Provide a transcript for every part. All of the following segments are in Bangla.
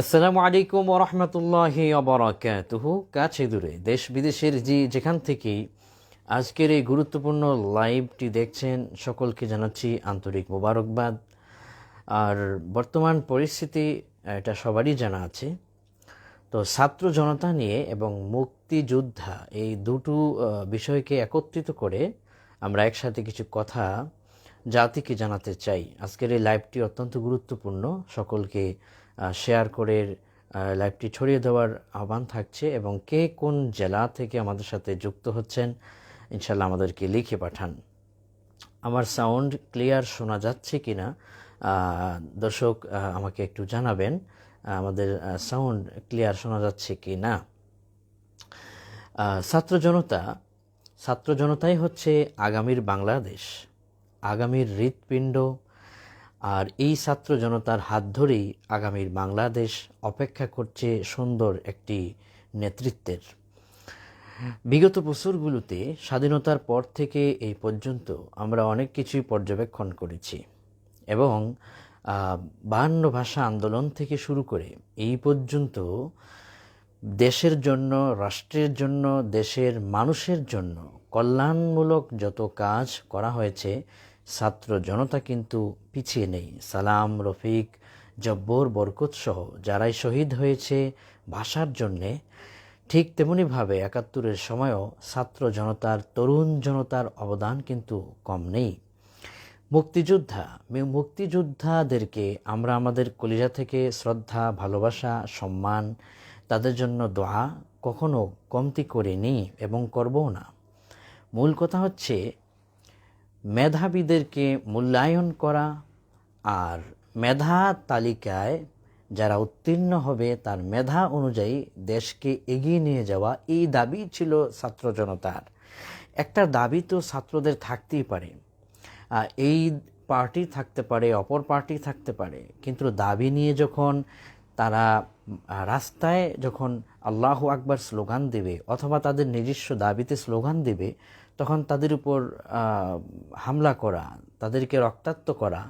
আসসালামু আলাইকুম ওরহমতুল্লাহ অবরাকাতুহু কাছে দূরে, দেশ বিদেশের যে যেখান থেকেই আজকের এই গুরুত্বপূর্ণ লাইভটি দেখছেন, সকলকে জানাচ্ছি আন্তরিক মোবারকবাদ। আর বর্তমান পরিস্থিতি, এটা সবারই জানা আছে। তো ছাত্র জনতা নিয়ে এবং মুক্তিযোদ্ধা, এই দুটো বিষয়কে একত্রিত করে আমরা একসাথে কিছু কথা জাতিকে জানাতে চাই। আজকের এই লাইভটি অত্যন্ত গুরুত্বপূর্ণ, সকলকে শেয়ার করে লাইভটি ছড়িয়ে দেওয়ার আহ্বান থাকছে এবং কে কোন জেলা থেকে আমাদের সাথে যুক্ত হচ্ছেন ইনশাল্লাহ আমাদেরকে লিখে পাঠান। আমার সাউন্ড ক্লিয়ার শোনা যাচ্ছে কি না দর্শক আমাকে একটু জানাবেন আমাদের সাউন্ড ক্লিয়ার শোনা যাচ্ছে কি না ছাত্র জনতা, ছাত্র জনতাই হচ্ছে আগামীর বাংলাদেশ, আগামীর হৃৎপিণ্ড আর এই ছাত্র জনতার হাত ধরেই আগামীর বাংলাদেশ অপেক্ষা করছে সুন্দর একটি নেতৃত্বের। বিগত বছরগুলোতে স্বাধীনতার পর থেকে এই পর্যন্ত আমরা অনেক কিছুই পর্যবেক্ষণ করেছি এবং বাহান্ন ভাষা আন্দোলন থেকে শুরু করে এই পর্যন্ত দেশের জন্য, রাষ্ট্রের জন্য, দেশের মানুষের জন্য কল্যাণমূলক যত কাজ করা হয়েছে ছাত্র জনতা কিন্তু পিছিয়ে নেই। সালাম, রফিক, জব্বর, বরকত সহ যারাই শহীদ হয়েছে ভাষার জন্যে, ঠিক তেমনিভাবে একাত্তরের সময়ও ছাত্র জনতার, তরুণ জনতার অবদান কিন্তু কম নেই। মুক্তিযোদ্ধা মুক্তিযোদ্ধাদেরকে আমরা আমাদের কলিজা থেকে শ্রদ্ধা, ভালোবাসা, সম্মান, তাদের জন্য দোয়া কখনো কমতি করিনি এবং করবও না। মূল কথা হচ্ছে মেধাবীদেরকে মূল্যায়ন করা আর মেধা তালিকায় যারা উত্তীর্ণ হবে তার মেধা অনুযায়ী দেশকে এগিয়ে নিয়ে যাওয়া এই দাবি ছিল ছাত্র জনতার। একটা দাবি তো ছাত্রদের থাকতেই পারে। এই পার্টি থাকতে পারে, অপর পার্টি থাকতে পারে। কিন্তু দাবি নিয়ে যখন তারা রাস্তায় যখন আল্লাহ আকবার স্লোগান দেবে অথবা তাদের নিজস্ব দাবিতে স্লোগান দেবে, তখন তাদের উপর হামলা করা, তাদেরকে রক্তাক্ত করা,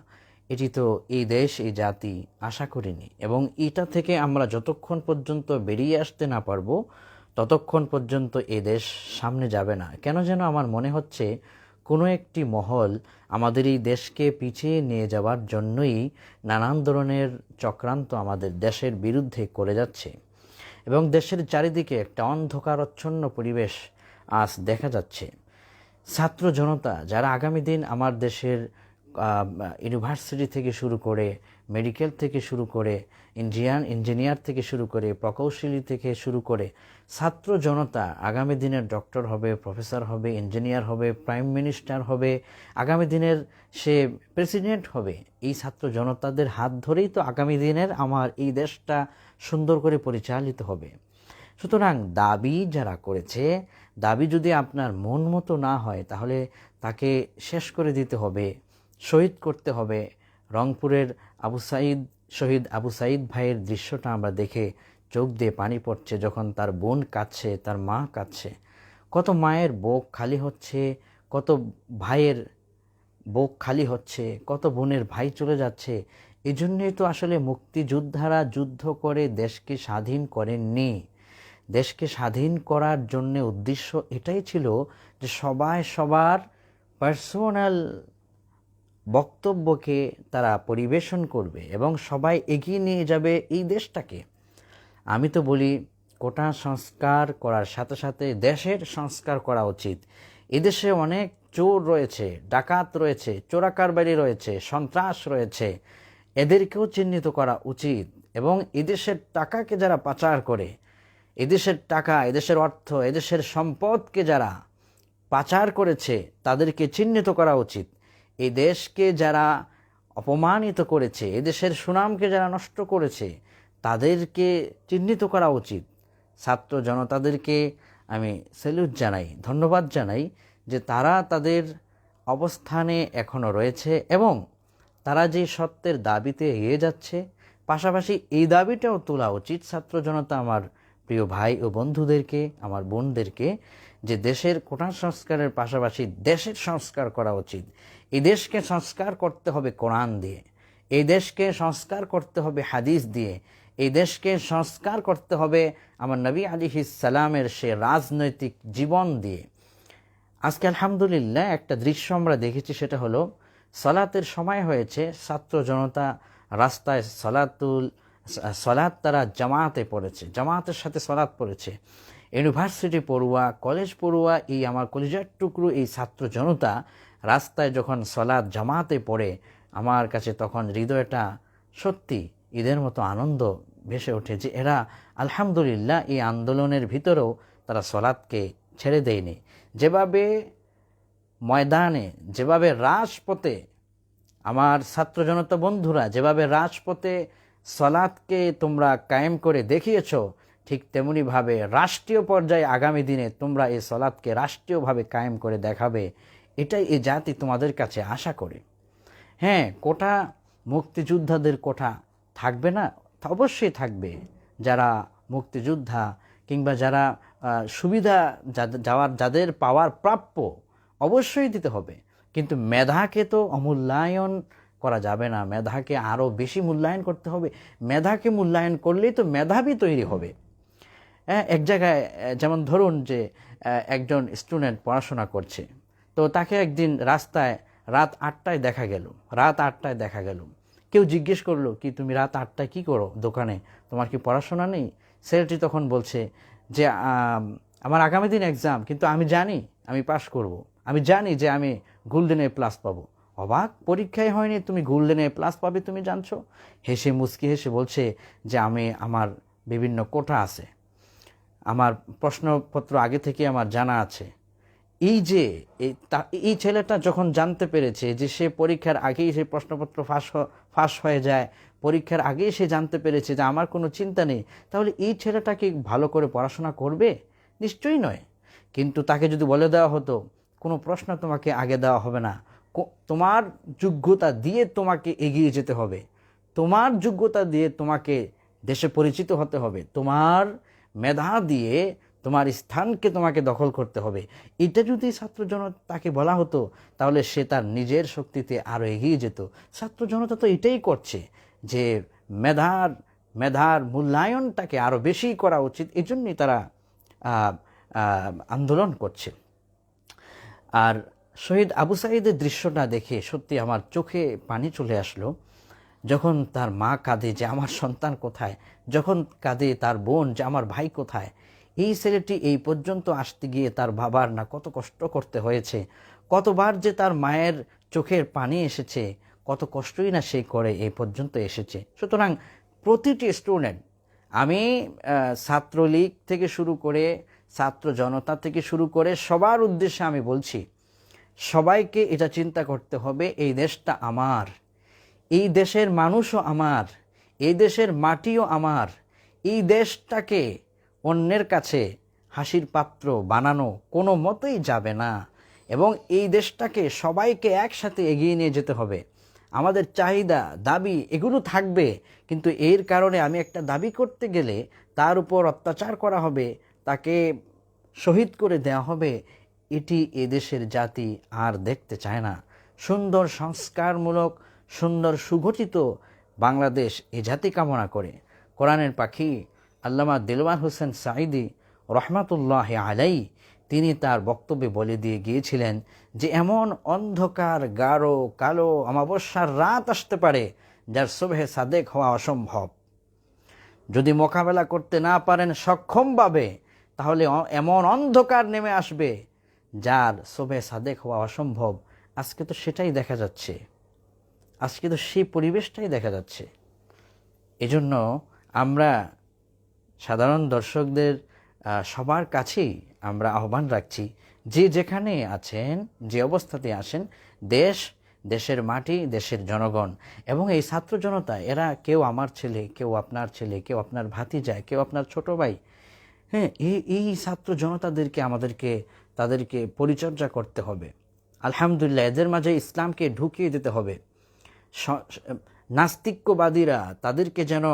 এটি তো এই দেশ, এই জাতি আশা করিনি। এবং এটা থেকে আমরা যতক্ষণ পর্যন্ত বেরিয়ে আসতে না পারব, ততক্ষণ পর্যন্ত এ দেশ সামনে যাবে না। কেন যেন আমার মনে হচ্ছে কোনো একটি মহল আমাদের এই দেশকে পিছিয়ে নিয়ে যাওয়ার জন্যই নানান ধরনের চক্রান্ত আমাদের দেশের বিরুদ্ধে করে যাচ্ছে। এবং দেশের চারিদিকে একটা অন্ধকারচ্ছন্ন পরিবেশ আজ দেখা যাচ্ছে। ছাত্র জনতা যারা আগামী দিন আমার দেশের ইউনিভার্সিটি থেকে শুরু করে, মেডিকেল থেকে শুরু করে ইঞ্জিনিয়ার ইঞ্জিনিয়ার থেকে শুরু করে, প্রকৌশলী থেকে শুরু করে ছাত্র জনতা আগামী দিনের ডক্টর হবে, প্রফেসর হবে, ইঞ্জিনিয়ার হবে, প্রাইম মিনিস্টার হবে, আগামী দিনের সে প্রেসিডেন্ট হবে। এই ছাত্র জনতাদের হাত ধরেই তো আগামী দিনের আমার এই দেশটা সুন্দর করে পরিচালিত হবে। সুতরাং দাবি যারা করেছে, দাবি যদি আপনার মন মতো না হয়, তাহলে তাকে শেষ করে দিতে হবে, শহীদ করতে হবে। রংপুরের আবু সাইদ, শহীদ আবু সাইদ ভাইয়ের দৃশ্যটা আমরা দেখে চোখ দিয়ে পানি পড়ছে, যখন তার বোন কাঁদছে, তার মা কাঁদছে। কত মায়ের বুক খালি হচ্ছে, কত ভাইয়ের বুক খালি হচ্ছে, কত বোনের ভাই চলে যাচ্ছে। এই জন্যই তো আসলে মুক্তিযোদ্ধারা যুদ্ধ করে দেশকে স্বাধীন করেননি। দেশকে স্বাধীন করার জন্য উদ্দেশ্য এটাই ছিল যে সবাই সবার পার্সোনাল বক্তব্যকে তারা পরিবেশন করবে এবং সবাই এগিয়ে নিয়ে যাবে এই দেশটাকে। আমি তো বলি, কোটা সংস্কার করার সাথে সাথে দেশের সংস্কার করা উচিত। এদেশে অনেক চোর রয়েছে, ডাকাত রয়েছে, চোরাকারবারি রয়েছে, সন্ত্রাস রয়েছে। এদেরকেও চিহ্নিত করা উচিত এবং এদেশের টাকাকে যারা পাচার করে, এদেশের টাকা, এদেশের অর্থ, এদেশের সম্পদকে যারা পাচার করেছে, তাদেরকে চিহ্নিত করা উচিত। এই দেশকে যারা অপমানিত করেছে, এদেশের সুনামকে যারা নষ্ট করেছে তাদেরকে চিহ্নিত করা উচিত। ছাত্র জনতাদেরকে আমি স্যালুট জানাই, ধন্যবাদ জানাই যে তারা তাদের অবস্থানে এখনও রয়েছে এবং তারা যে সত্যের দাবিতে এগিয়ে যাচ্ছে, পাশাপাশি এই দাবিটাও তোলা উচিত ছাত্র জনতা আমার প্রিয় ভাই ও বন্ধুদেরকে, আমার বোনদেরকে যে দেশের কোটা সংস্কারের পাশাপাশি দেশের সংস্কার করা উচিত। এই দেশকে সংস্কার করতে হবে কোরআন দিয়ে, এই দেশকে সংস্কার করতে হবে হাদিস দিয়ে এই দেশকে সংস্কার করতে হবে আমার নবী আলী সালামের সে রাজনৈতিক জীবন দিয়ে। আজকে আলহামদুলিল্লাহ একটা দৃশ্য আমরা দেখেছি, সেটা হলো সলাতের সময় হয়েছে, ছাত্র জনতা রাস্তায় সলাতুল সলাৎ তারা জামাতে পড়েছে, জামাতের সাথে সলাৎ পড়েছে। ইউনিভার্সিটি পড়ুয়া, কলেজ পড়ুয়া, এই আমার কলেজের টুকরো, এই ছাত্র জনতা রাস্তায় যখন সলাদ জামাতে পড়ে, আমার কাছে তখন হৃদয়টা সত্যি ঈদের মতো আনন্দ ভেসে ওঠে যে এরা আলহামদুলিল্লাহ এই আন্দোলনের ভিতরেও তারা সলাৎকে ছেড়ে দেয়নি। যেভাবে ময়দানে, যেভাবে রাজপথে আমার ছাত্র জনতা বন্ধুরা, যেভাবে রাজপথে সলাৎকে তোমরা কায়েম করে দেখিয়েছ, ঠিক তেমনিভাবে রাষ্ট্রীয় পর্যায়ে আগামী দিনে তোমরা এই সলাৎকে রাষ্ট্রীয়ভাবে কায়েম করে দেখাবে, এটাই এই জাতি তোমাদের কাছে আশা করে। হ্যাঁ কোটা মুক্তিযোদ্ধাদের কোঠা থাকবে না? অবশ্যই থাকবে। যারা মুক্তিযোদ্ধা কিংবা যারা সুবিধা যাওয়ার যাদের পাওয়ার প্রাপ্য অবশ্যই দিতে হবে। কিন্তু মেধাকে তো অমূল্যায়ন করা যাবে না। মেধাকে আরও বেশি মূল্যায়ন করতে হবে। মেধাকে মূল্যায়ন করলেই তো মেধাবী তৈরি হবে। হ্যাঁ, এক জায়গায় যেমন ধরুন যে একজন স্টুডেন্ট পড়াশোনা করছে। তো তাকে একদিন রাস্তায় রাত আটটায় দেখা গেল। রাত আটটায় দেখা গেল। কেউ জিজ্ঞেস করল, কি তুমি রাত আটটায় কি করো দোকানে? তোমার কি পড়াশোনা নেই? ছেলেটি তখন বলছে যে আমার আগামী দিন এক্সাম কিন্তু আমি জানি, আমি পাশ করব। আমি জানি যে আমি গোল্ডেন প্লাস পাবো। অবাক, পরীক্ষায় হয়নি, তুমি গোল্ডেন প্লাস পাবে, তুমি জানছো? হেসে মুচকি হেসে বলছে যে, আমি, আমার বিভিন্ন কোটা আছে। আমার প্রশ্নপত্র আগে থেকে আমার জানা আছে। এই যে, এই ছেলেটা যখন জানতে পেরেছে যে সে পরীক্ষার আগেই সে প্রশ্নপত্র ফাঁস ফাঁস হয়ে যায়। পরীক্ষার আগেই সে জানতে পেরেছে যে আমার কোনো চিন্তা নেই। তাহলে এই ছেলেটা কি ভালো করে পড়াশোনা করবে? নিশ্চয়ই নয়। কিন্তু তাকে যদি বলে দেওয়া হতো, কোনো প্রশ্ন তোমাকে আগে দেওয়া হবে না। তোমার যোগ্যতা দিয়ে তোমাকে এগিয়ে যেতে হবে। তোমার যোগ্যতা দিয়ে তোমাকে দেশে পরিচিত হতে হবে। তোমার মেধা দিয়ে তোমার স্থানকে তোমাকে দখল করতে হবে। এটা যদি ছাত্র জনতা তাকে বলা হতো, তাহলে সে তার নিজের শক্তিতে আরও এগিয়ে যেত। ছাত্র জনতা তো এটাই করছে যে মেধার মেধার মূল্যায়নটাকে আরও বেশি করা উচিত। এই জন্যই তারা আন্দোলন করছে। আর শহীদ আবু সাইদের দৃশ্যটা দেখে সত্যি আমার চোখে পানি চলে আসলো। যখন তার মা কাঁদে যে, আমার সন্তান কোথায়? যখন কাঁদে তার বোন যে, আমার ভাই কোথায়? এই ছেলেটি এই পর্যন্ত আসতে গিয়ে তার বাবার না কত কষ্ট করতে হয়েছে, কতবার যে তার মায়ের চোখের পানি এসেছে, কত কষ্টই না সে করে এই পর্যন্ত এসেছে। সুতরাং প্রতিটি স্টুডেন্ট, আমি ছাত্রলীগ থেকে শুরু করে ছাত্র জনতা থেকে শুরু করে সবার উদ্দেশ্যে আমি বলছি, সবাইকে এটা চিন্তা করতে হবে, এই দেশটা আমার, এই দেশের মানুষও আমার, এই দেশের মাটিও আমার, এই দেশটাকে অন্যের কাছে হাসির পাত্র বানানো কোনো মতেই যাবে না। এবং এই দেশটাকে সবাইকে একসাথে এগিয়ে নিয়ে যেতে হবে। আমাদের চাহিদা, দাবি এগুলো থাকবে, কিন্তু এর কারণে আমি একটা দাবি করতে গেলে তার উপর অত্যাচার করা হবে, তাকে শহীদ করে দেওয়া হবে। এটি এদেশের জাতি আর দেখতে চায় না। সুন্দর সংস্কারমূলক, সুন্দর সুগঠিত বাংলাদেশ এ জাতি কামনা করে। কোরআনের পাখি আল্লামা দিলওয়ার হোসেন সাইদি রহমাতুল্লাহ আলাই তিনি তার বক্তব্যে বলে দিয়ে গিয়েছিলেন যে এমন অন্ধকার, গাঢ়, কালো, অমাবস্যার রাত আসতে পারে যার শোভে সাদেক হওয়া অসম্ভব। যদি মোকাবেলা করতে না পারেন সক্ষমভাবে, তাহলে এমন অন্ধকার নেমে আসবে যার শোভে সাদেক হওয়া অসম্ভব। আজকে তো সেটাই দেখা যাচ্ছে। আজকে তো সেই পরিবেশটাই দেখা যাচ্ছে। এজন্য আমরা সাধারণ দর্শকদের সবার কাছেই আমরা আহ্বান রাখছি, যে যেখানে আছেন, যে অবস্থাতে আসেন, দেশ, দেশের মাটি, দেশের জনগণ এবং এই ছাত্র জনতা, এরা কেউ আমার ছেলে, কেউ আপনার ছেলে, কেউ আপনার ভাতিজা, কেউ আপনার ছোট ভাই হ্যাঁ এই এই ছাত্র জনতাদেরকে আমাদেরকে, তাদেরকে পরিচর্যা করতে হবে। আলহামদুলিল্লাহ, এদের মাঝে ইসলামকে ঢুকিয়ে দিতে হবে। নাস্তিক্যবাদীরা তাদেরকে যেন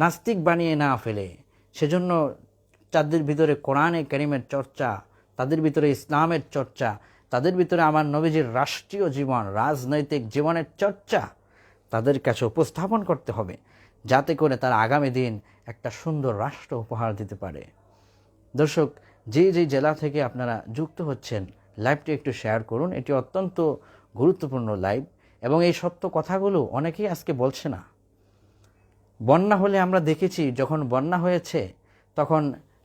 নাস্তিক বানিয়ে না ফেলে। সেজন্য তাদের ভিতরে কোরআনে করিমের চর্চা, তাদের ভিতরে ইসলামের চর্চা, তাদের ভিতরে আমার নবীজির রাষ্ট্রীয় জীবন, রাজনৈতিক জীবনের চর্চা তাদের কাছে উপস্থাপন করতে হবে, যাতে করে তারা আগামী দিন একটা সুন্দর রাষ্ট্র উপহার দিতে পারে। দর্শক, যে যে জেলা থেকে আপনারা যুক্ত হচ্ছেন, লাইভটি একটু শেয়ার করুন। এটি অত্যন্ত গুরুত্বপূর্ণ লাইভ এবং এই সত্য কথাগুলো অনেকেই আজকে বলছে না। বন্যা হলে আমরা দেখেছি যখন বন্যা হয়েছে, তখন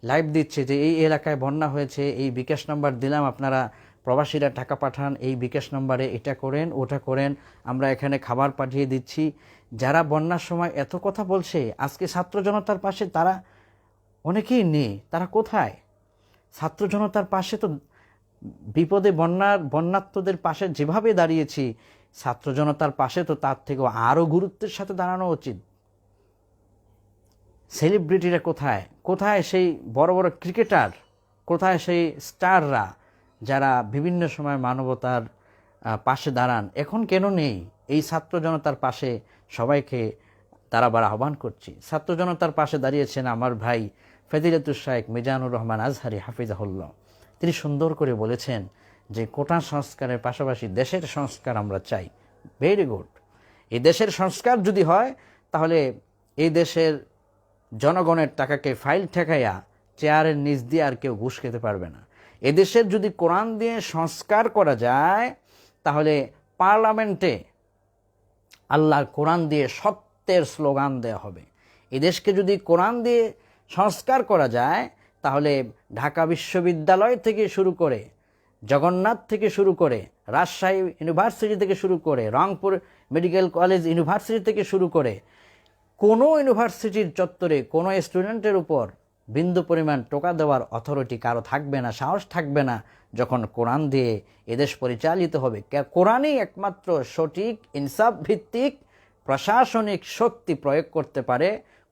লাইভ দিচ্ছে যে এই এলাকায় বন্যা হয়েছে, এই বিকাশ নাম্বার দিলাম, আপনারা প্রবাসীরা টাকা পাঠান, এই বিকাশ নাম্বারে এটা করেন, ওটা করেন, আমরা এখানে খাবার পাঠিয়ে দিচ্ছি। যারা বন্যার সময় এত কথা বলছে, আজকে ছাত্র জনতার পাশে তারা অনেকেই নেই, তারা কোথায়? ছাত্র জনতার পাশে তো বিপদে বন্যার বন্যাত্মদের পাশে যেভাবে দাঁড়িয়েছি, ছাত্র জনতার পাশে তো তার থেকেও আরও গুরুত্বের সাথে দাঁড়ানো উচিত। সেলিব্রিটিরা কোথায়? কোথায় সেই বড় বড় ক্রিকেটার? কোথায় সেই স্টাররা যারা বিভিন্ন সময় মানবতার পাশে দাঁড়ান? এখন কেন নেই? এই ছাত্র জনতার পাশে সবাইকে দাঁড়াবার আহ্বান করছি। ছাত্র জনতার পাশে দাঁড়িয়েছেন আমার ভাই ফেদিলাতুর শাহেক মিজানুর রহমান আজহারি হাফিজাহুল্লাহ। তিনি সুন্দর করে বলেছেন যে কোটা সংস্কারের পাশাপাশি দেশের সংস্কার আমরা চাই। ভেরি গুড এই দেশের সংস্কার যদি হয়, তাহলে এই দেশের জনগণের টাকাকে ফাইল ঠেকাইয়া চেয়ারের নিচ দিয়ে আর কেউ ঘুষ খেতে পারবে না। এদেশের যদি কোরআন দিয়ে সংস্কার করা যায়, তাহলে পার্লামেন্টে আল্লাহর কোরআন দিয়ে সত্যের স্লোগান দেওয়া হবে। এদেশকে যদি কোরআন দিয়ে সংস্কার করা যায়, তাহলে ঢাকা বিশ্ববিদ্যালয় থেকে শুরু করে, জগন্নাথ থেকে শুরু করে, রাজশাহী ইউনিভার্সিটি থেকে শুরু করে, রংপুর মেডিকেল কলেজ ইউনিভার্সিটি থেকে শুরু করে কোনো ইউনিভার্সিটির চত্বরে কোনো স্টুডেন্টের উপর বিন্দু পরিমাণ টোকা দেওয়ার অথরিটি কারও থাকবে না, সাহস থাকবে না যখন কোরআন দিয়ে এদেশ পরিচালিত হবে। কোরআনই একমাত্র সঠিক ইনসাফ ভিত্তিক প্রশাসনিক শক্তি প্রয়োগ করতে পারে,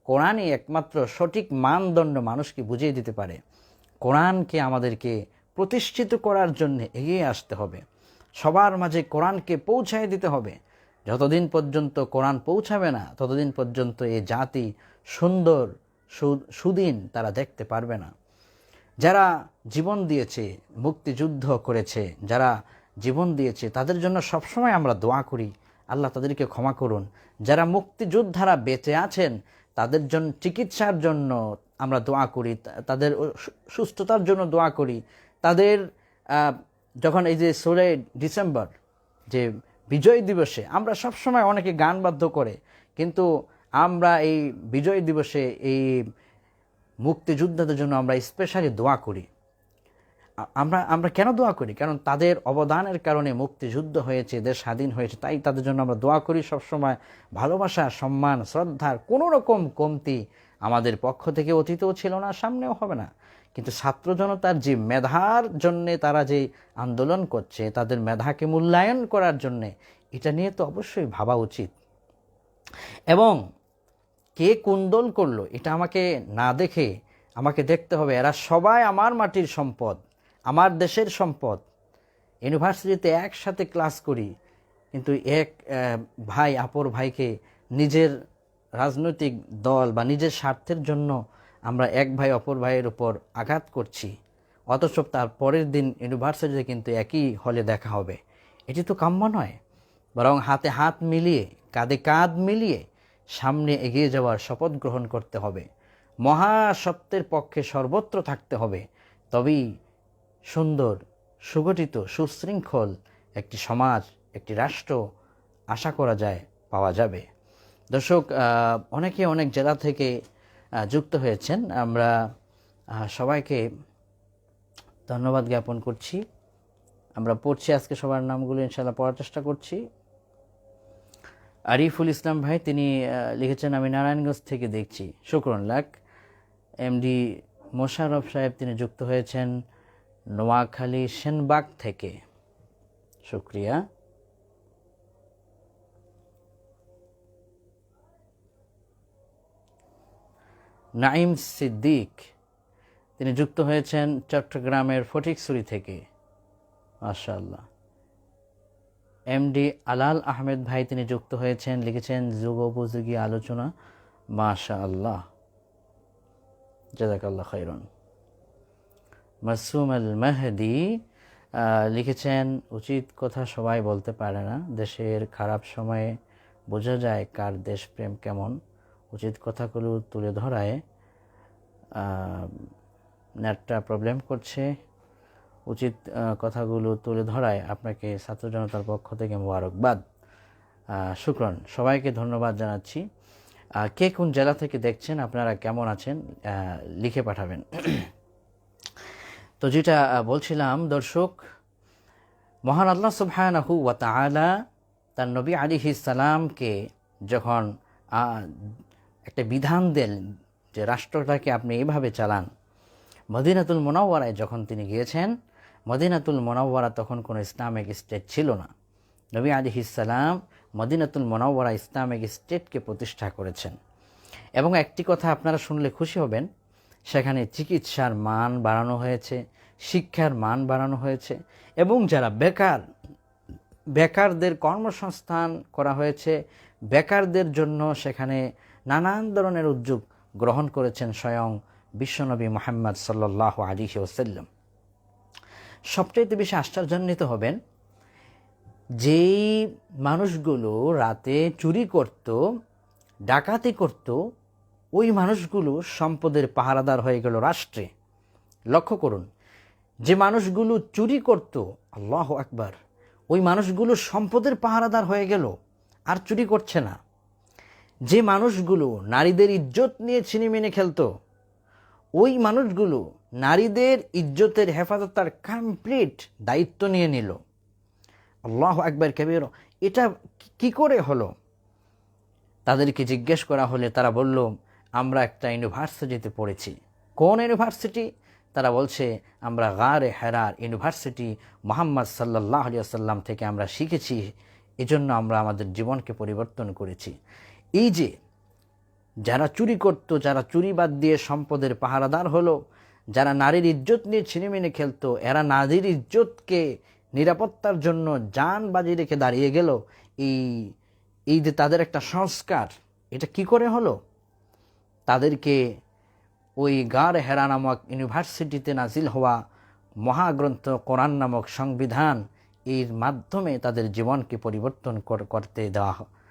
কোরআনই একমাত্র সঠিক মানদণ্ড মানুষকে বুঝিয়ে দিতে পারে। কোরআনকে আমাদেরকে প্রতিষ্ঠিত করার জন্য এগিয়ে আসতে হবে। সবার মাঝে কোরআনকে পৌঁছায় দিতে হবে। যতদিন পর্যন্ত কোরআন পৌঁছাবে না, ততদিন পর্যন্ত এ জাতি সুন্দর সুদিন তারা দেখতে পারবে না। যারা জীবন দিয়েছে, মুক্তিযুদ্ধ করেছে, যারা জীবন দিয়েছে, তাদের জন্য সবসময় আমরা দোয়া করি, আল্লাহ তাদেরকে ক্ষমা করুন। যারা মুক্তিযোদ্ধারা বেঁচে আছেন, তাদের জন্য চিকিৎসার জন্য আমরা দোয়া করি তাদের সুস্থতার জন্য দোয়া করি। তাদের যখন এই যে ষোলোই ডিসেম্বর, যে বিজয় দিবসে আমরা সবসময় অনেকে গান বাধ্য করে, কিন্তু আমরা এই বিজয় দিবসে এই মুক্তিযোদ্ধাদের জন্য আমরা স্পেশালি দোয়া করি। আমরা আমরা কেন দোয়া করি? কারণ তাদের অবদানের কারণে মুক্তিযুদ্ধ হয়েছে, দেশ স্বাধীন হয়েছে, তাই তাদের জন্য আমরা দোয়া করি সবসময়। ভালোবাসা, সম্মান, শ্রদ্ধার কোনো রকম কমতি আমাদের পক্ষ থেকে অতীতও ছিল না, সামনেও হবে না। কিন্তু ছাত্র জনতার যে মেধার জন্যে তারা যে আন্দোলন করছে, তাদের মেধাকে মূল্যায়ন করার জন্যে, এটা নিয়ে তো অবশ্যই ভাবা উচিত। এবং কে কুন্দল করল, এটা আমাকে না দেখে আমাকে দেখতে হবে। এরা সবাই আমার মাটির সম্পদ, আমার দেশের সম্পদ। ইউনিভার্সিটিতে একসাথে ক্লাস করি, কিন্তু এক ভাই, আপর ভাইকে নিজের রাজনৈতিক দল বা নিজের স্বার্থের জন্য আমরা এক ভাই, অপর ভাইয়ের উপর আঘাত করছি। অথচ তার পরের দিন ইউনিভার্সিটিতে কিন্তু একই হলে দেখা হবে। এটি তো কাম্য নয়, বরং হাতে হাত মিলিয়ে, কাঁধে কাঁধ মিলিয়ে সামনে এগিয়ে যাওয়ার শপথ গ্রহণ করতে হবে। মহাসত্যের পক্ষে সর্বত্র থাকতে হবে। তবেই সুন্দর, সুগঠিত, সুশৃঙ্খল একটি সমাজ, একটি রাষ্ট্র আশা করা যায়, পাওয়া যাবে। দর্শক অনেকে অনেক জেলা থেকে যুক্ত হয়েছেন। আমরা সবাইকে ধন্যবাদ জ্ঞাপন করছি। আমরা পড়ছি আজকে সবার নামগুলো ইনশাল্লাহ পড়ার চেষ্টা করছি। আরিফুল ইসলাম ভাই, তিনি লিখেছেন, আমি নারায়ণগঞ্জ থেকে দেখছি। শুক্রন লাখ। এমডি মোশারফ সাহেব, তিনি যুক্ত হয়েছেন নোয়াখালী সেনবাগ থেকে। শুক্রিয়া। নাইম সিদ্দিক। তিনি যুক্ত হয়েছেন চট্টগ্রামের ফটিকছড়ি থেকে। মাশাআল্লাহ। এমডি আলাল আহমেদ ভাই তিনি যুক্ত হয়েছেন, লিখেছেন যুগোপযোগী আলোচনা। মাশা আল্লাহ জাজাকাল্লাহ খৈরন মাসুম আল মেহেদি লিখেছেন, উচিত কথা সবাই বলতে পারে না। দেশের খারাপ সময়ে বোঝা যায় কার দেশপ্রেম কেমন। উচিত কথাগুলো তুলে ধরায় নেটটা প্রবলেম করছে। উচিত কথাগুলো তুলে ধরায় আপনাকে ছাত্র জনতার পক্ষ থেকে মোবারকবাদ। শুক্রন, সবাইকে ধন্যবাদ জানাচ্ছি। কে কোন জেলা থেকে দেখছেন, আপনারা কেমন আছেন লিখে পাঠাবেন। তো যেটা বলছিলাম, দর্শক, মহান আল্লাহ সুবহানাহু ওয়া তাআলা তার নবী আলিহি সালামকে যখন একটা বিধান দেন যে রাষ্ট্রটাকে আপনি এভাবে চালান। মদিনাতুল মোনাওয়ারায় যখন তিনি গিয়েছেন, মদিনাতুল মোনাওয়ারা তখন কোনো ইসলামিক স্টেট ছিল না। নবী আলিহিস সালাম মদিনাতুল মোনাওয়ারা ইসলামিক স্টেটকে প্রতিষ্ঠা করেছেন। এবং একটি কথা আপনারা শুনলে খুশি হবেন, সেখানে চিকিৎসার মান বাড়ানো হয়েছে, শিক্ষার মান বাড়ানো হয়েছে, এবং যারা বেকার, বেকারদের কর্মসংস্থান করা হয়েছে, বেকারদের জন্য সেখানে নানান ধরনের উদ্যোগ গ্রহণ করেছেন স্বয়ং বিশ্বনবী মোহাম্মদ সাল্লাহ আলী ওসাল্লাম সবচাইতে বেশি আশ্চর্যান্বিত হবেন, যেই মানুষগুলো রাতে চুরি করত, ডাকাতি করত, ওই মানুষগুলো সম্পদের পাহারাদার হয়ে গেল রাষ্ট্রে। লক্ষ্য করুন, যে মানুষগুলো চুরি করত, আল্লাহ আকবার, ওই মানুষগুলো সম্পদের পাহারাদার হয়ে গেল, আর চুরি করছে না। যে মানুষগুলো নারীদের ইজ্জত নিয়ে ছিনিমিনে খেলতো, ওই মানুষগুলো নারীদের ইজ্জতের হেফাজত তার কমপ্লিট দায়িত্ব নিয়ে নিল। আল্লাহ একবার কবির, এটা কি- করে হলো? তাদেরকে জিজ্ঞেস করা হলে তারা বলল, আমরা একটা ইউনিভার্সিটিতে পড়েছি। কোন ইউনিভার্সিটি? তারা বলছে, আমরা গারে হেরার ইউনিভার্সিটি মোহাম্মদ সাল্লাহ আলিয়াল্লাম থেকে আমরা শিখেছি। এজন্য আমরা আমাদের জীবনকে পরিবর্তন করেছি। এই যে যারা চুরি করত, যারা চুরি বাদ দিয়ে সম্পদের পাহারাদার হলো, যারা নারীর ইজ্জত নিয়ে ছিনিমিনে খেলতো, এরা নারীর ইজ্জতকে নিরাপত্তার জন্য যান বাজি রেখে দাঁড়িয়ে গেল। এই এই যে তাদের একটা সংস্কার, এটা কি করে হলো? তাদেরকে ওই গার হেরা নামক ইউনিভার্সিটিতে নাজিল হওয়া মহাগ্রন্থ কোরআন নামক সংবিধান এর মাধ্যমে তাদের জীবনকে পরিবর্তন কর- করতে দেওয়া হ- করি-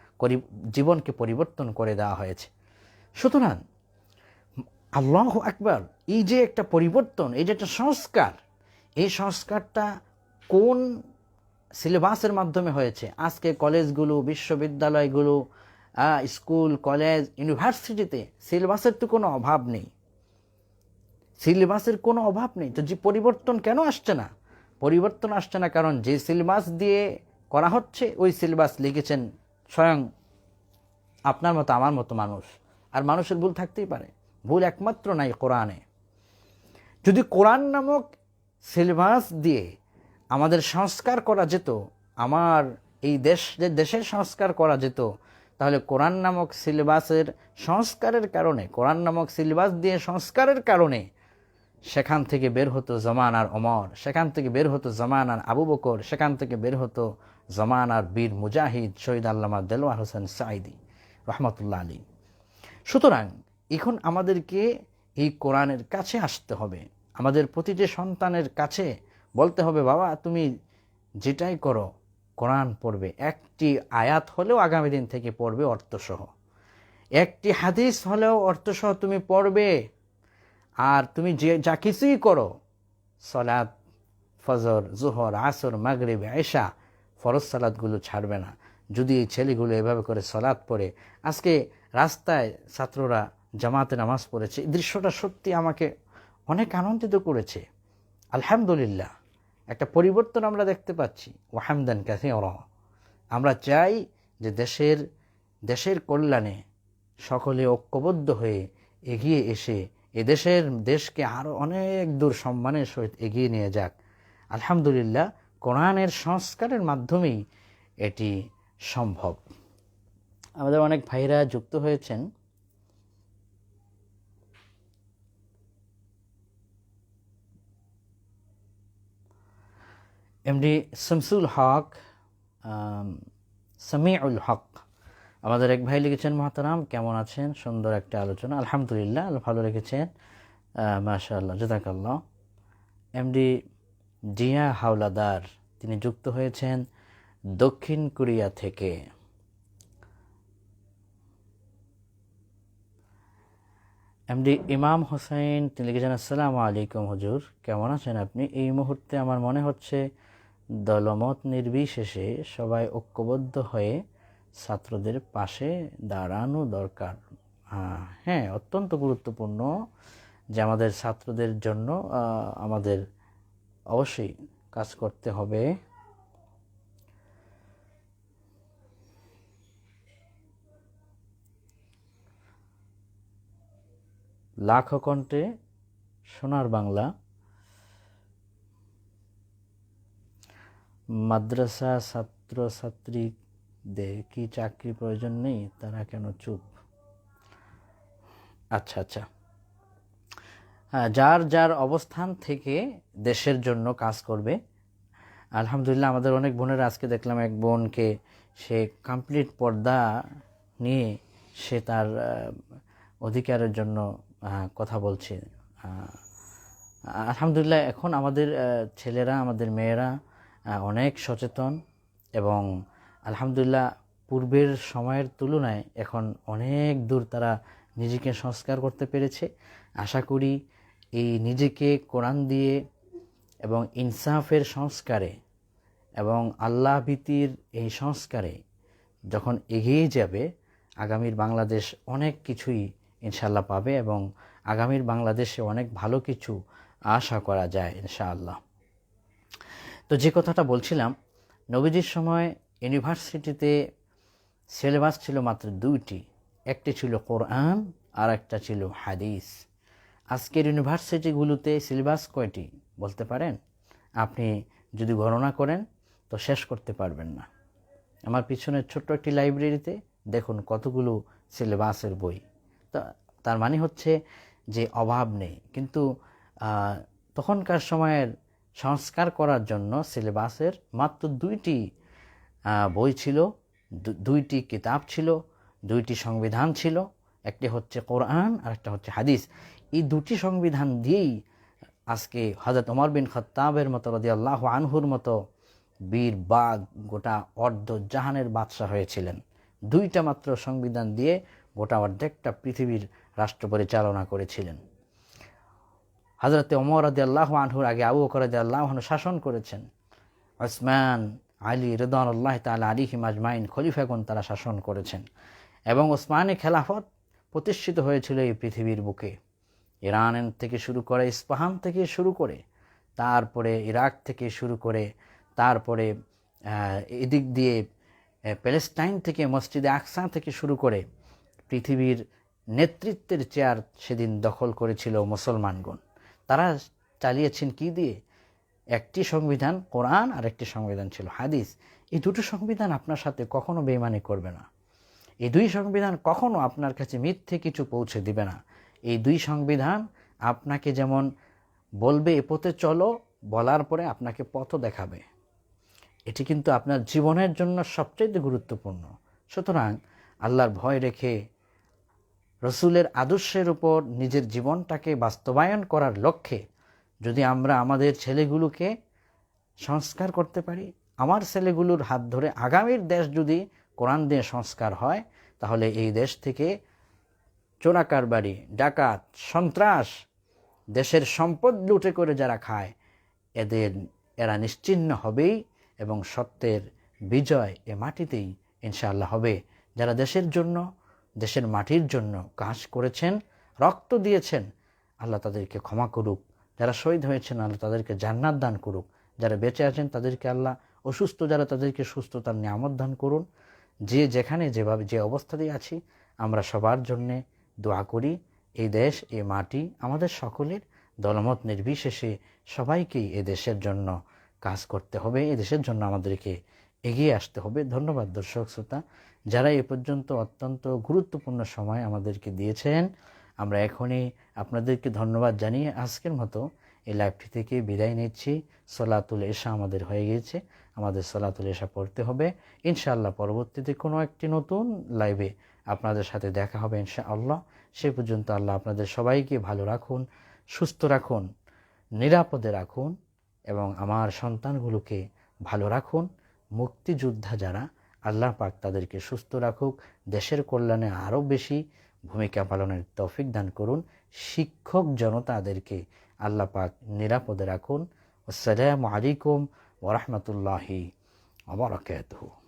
জীবনকে পরিবর্তন করে দেওয়া হয়েছে। সুতরাং, আল্লাহ আকবার, এই যে একটা পরিবর্তন, এই যে একটা সংস্কার, এই সংস্কারটা কোন সিলেবাসের মাধ্যমে হয়েছে? আজকে কলেজগুলো, বিশ্ববিদ্যালয়গুলো স্কুল, কলেজ, ইউনিভার্সিটিতে সিলেবাসের তো কোনো অভাব নেই। সিলেবাসের কোনো অভাব নেই। তো যে পরিবর্তন কেন আসছে না? পরিবর্তন আসছে না কারণ যে সিলেবাস দিয়ে করা হচ্ছে, ওই সিলেবাস লিখেছেন স্বয়ং আপনার মতো, আমার মতো মানুষ। আর মানুষের ভুল থাকতেই পারে। ভুল একমাত্র নাই কোরআনে। যদি কোরআন নামক সিলেবাস দিয়ে আমাদের সংস্কার করা যেত, আমার এই দেশ, যে দেশের সংস্কার করা যেত, তাহলে কোরআন নামক সিলেবাসের সংস্কারের কারণে, কোরআন নামক সিলেবাস দিয়ে সংস্কারের কারণে সেখান থেকে বের হতো জমান আর অমর সেখান থেকে বের হতো জমান আর আবু বকর, সেখান থেকে বের হতো জমানার বীর মুজাহিদ শহীদ আল্লামা দেলোয়ার হোসেন সাইদি রহমতুল্লাহ আলী সুতরাং এখন আমাদেরকে এই কোরআনের কাছে আসতে হবে। আমাদের প্রতিটি সন্তানের কাছে বলতে হবে, বাবা, তুমি যেটাই করো, কোরআন পড়বে। একটি আয়াত হলেও আগামী দিন থেকে পড়বে অর্থসহ। একটি হাদিস হলেও অর্থসহ তুমি পড়বে। আর তুমি যে, যা কিছুই করো সলাদ ফজর, জোহর, আসর, মাগরিব এশা ফরজ সালাদগুলো ছাড়বে না। যদি এই ছেলেগুলো এভাবে করে সলাদ পড়ে, আজকে রাস্তায় ছাত্ররা জামাতে নামাজ পড়েছে, এই দৃশ্যটা সত্যি আমাকে অনেক আনন্দিত করেছে। আলহামদুলিল্লাহ, একটা পরিবর্তন আমরা দেখতে পাচ্ছি। ওয়াহামদান কাছে আমরা চাই যে দেশের দেশের কল্যাণে সকলে ঐক্যবদ্ধ হয়ে এগিয়ে এসে এ দেশের দেশকে আরও অনেক দূর সম্মানের সহিত এগিয়ে নিয়ে যাক। আলহামদুলিল্লাহ কোরআনের সংস্কারের মাধ্যমেই এটি সম্ভব। আমাদের অনেক ভাইরা যুক্ত হয়েছেন। এমডি শামসুল হক সামিউল হক। আমাদের এক ভাই লিখেছেন, মহাতারাম, কেমন আছেন? সুন্দর একটা আলোচনা। আলহামদুলিল্লাহ ভালো রেখেছেন। মাশাআল্লাহ জাজাকাল্লাহ এমডি জিয়া হাওলাদার, তিনি যুক্ত হয়েছেন দক্ষিণ কোরিয়া থেকে। এমডি ইমাম হোসেন, তিনি লিখেছেন, আসসালামু আলাইকুম হুজুর, কেমন আছেন আপনি? এই মুহূর্তে আমার মনে হচ্ছে দলমত নির্বিশেষে সবাই ঐক্যবদ্ধ হয়ে ছাত্রদের পাশে দাঁড়ানো দরকার। হ্যাঁ অত্যন্ত গুরুত্বপূর্ণ যে আমাদের ছাত্রদের জন্য আমাদের অবশ্যই কাজ করতে হবে। লাখো কণ্ঠে সোনার বাংলা। মাদ্রাসা ছাত্র ছাত্রীদের কি চাকরি প্রয়োজন নেই? তারা কেন চুপ? আচ্ছা আচ্ছা। যার যার অবস্থান থেকে দেশের জন্য কাজ করবে। আলহামদুলিল্লাহ, আমাদের অনেক বোনেরা আজকে দেখলাম এক বোনকে সে কমপ্লিট পর্দা নিয়ে সে তার অধিকারের জন্য কথা বলছে। আলহামদুলিল্লাহ, এখন আমাদের ছেলেরা, আমাদের মেয়েরা অনেক সচেতন এবং আলহামদুলিল্লাহ পূর্বের সময়ের তুলনায় এখন অনেক দূর তারা নিজেকে সংস্কার করতে পেরেছে। আশা করি এই নিজেকে কোরআন দিয়ে এবং ইনসাফের সংস্কারে এবং আল্লাহ ভীতির এই সংস্কারে যখন এগিয়ে যাবে, আগামীর বাংলাদেশ অনেক কিছুই ইনশাল্লাহ পাবে এবং আগামীর বাংলাদেশে অনেক ভালো কিছু আশা করা যায় ইনশাআল্লাহ। তো যে কথাটা বলছিলাম, নবীজির সময় ইউনিভার্সিটিতে সিলেবাস ছিল মাত্র দুইটি, একটি ছিল কোরআন আর একটা ছিল হাদিস। আজকের ইউনিভার্সিটিগুলোতে সিলেবাস কয়টি বলতে পারেন? আপনি যদি গণনা করেন, তো শেষ করতে পারবেন না। আমার পিছনের ছোট্ট একটি লাইব্রেরিতে দেখুন কতগুলো সিলেবাসের বই। তার মানে হচ্ছে যে অভাব নেই। কিন্তু তখনকার সময়ের সংস্কার করার জন্য সিলেবাসের মাত্র দুইটি বই ছিল দুইটি কিতাব ছিল, দুইটি সংবিধান ছিল, একটি হচ্ছে কোরআন আর একটা হচ্ছে হাদিস। এই দুটি সংবিধান দিয়েই আজকে হজরত ওমর বিন খত্তাবের মতো রদি আল্লাহ আনহুর মতো বীর বাঘ গোটা অর্ধ জাহানের বাদশাহ হয়েছিলেন। দুইটা মাত্র সংবিধান দিয়ে গোটা অর্ধেকটা পৃথিবীর রাষ্ট্র পরিচালনা করেছিলেন। হজরতে ওমর রদি আল্লাহ আনহুর আগে আবু বকর রদি আল্লাহ শাসন করেছেন। ওসমান, আলী রেদান আল্লাহ তালা আলিহিম আজমাইন খলিফাগণ তারা শাসন করেছেন। এবং ওসমানী খেলাফত প্রতিষ্ঠিত হয়েছিল এই পৃথিবীর বুকে। ইরান থেকে শুরু করে ইস্পাহান থেকে শুরু করে, তারপরে ইরাক থেকে শুরু করে, তারপরে এদিক দিয়ে প্যালেস্টাইন থেকে মসজিদে আকসা থেকে শুরু করে পৃথিবীর নেতৃত্বের চেয়ার সেদিন দখল করেছিল মুসলমানগণ। তারা চালিয়েছেন কি দিয়ে? একটি সংবিধান, কোরআন, আর একটি সংবিধান ছিল হাদিস। এই দুটো সংবিধান আপনার সাথে কখনো বেইমানি করবে না। এই দুই সংবিধান কখনো আপনার কাছে মিথ্যে কিছু পৌঁছে দিবে না। এই দুই সংবিধান আপনাকে যেমন বলবে এ পথে চলো, বলার পরে আপনাকে পথ দেখাবে। এটি কিন্তু আপনার জীবনের জন্য সবচেয়ে গুরুত্বপূর্ণ। সুতরাং আল্লাহর ভয় রেখে রসুলের আদর্শের উপর নিজের জীবনটাকে বাস্তবায়ন করার লক্ষ্যে যদি আমরা আমাদের ছেলেগুলোকে সংস্কার করতে পারি, আমার ছেলেগুলোর হাত ধরে আগামীর দেশ যদি কোরআন দিয়ে সংস্কার হয়, তাহলে এই দেশ থেকে চোরাকারবারি ডাকাত, সন্ত্রাস, দেশের সম্পদ লুটে করে যারা খায়, এদের, এরা নিশ্চিহ্ন হবেই এবং সত্যের বিজয় এ মাটিতেই ইনশাআল্লাহ হবে। যারা দেশের জন্য, দেশের মাটির জন্য কাজ করেছেন, রক্ত দিয়েছেন, আল্লাহ তাদেরকে ক্ষমা করুক। যারা শহীদ হয়েছেন, আল্লাহ তাদেরকে জান্নাত দান করুক। যারা বেঁচে আছেন, তাদেরকে আল্লাহ অসুস্থ, যারা তাদেরকে সুস্থতার নিয়ামত দান করুন। যে যেখানে, যেভাবে, যে অবস্থাতেই আছি, আমরা সবার জন্যে দোয়া করি, এই দেশ, এই মাটি আমাদের সকলের দলমত নির্বিশেষে সবাইকেই এ দেশের জন্য কাজ করতে হবে, এ দেশের জন্য আমাদেরকে এগিয়ে আসতে হবে। ধন্যবাদ দর্শক শ্রোতা, যারা এ পর্যন্ত অত্যন্ত গুরুত্বপূর্ণ সময় আমাদেরকে দিয়েছেন, আমরা এখনই আপনাদেরকে ধন্যবাদ জানিয়ে আজকের মতো এই লাইভটি থেকে বিদায় নিচ্ছি। সলাতুল এশা আমাদের হয়ে গিয়েছে, আমাদের সলাতুল এশা পড়তে হবে। ইনশাআল্লাহ পরবর্তীতে কোনো একটি নতুন লাইভে আপনাদের সাথে দেখা হবে ইনশা আল্লাহ সে পর্যন্ত আল্লাহ আপনাদের সবাইকে ভালো রাখুন, সুস্থ রাখুন, নিরাপদে রাখুন এবং আমার সন্তানগুলোকে ভালো রাখুন। মুক্তিযোদ্ধা যারা, আল্লাহ পাক তাদেরকে সুস্থ রাখুক, দেশের কল্যাণে আরও বেশি ভূমিকা পালনের তৌফিক দান করুন। শিক্ষক জনতাদেরকে আল্লাহ পাক নিরাপদে রাখুন। আসসালামু আলাইকুম ওরহমতুল্লাহি আবরাকাতুহু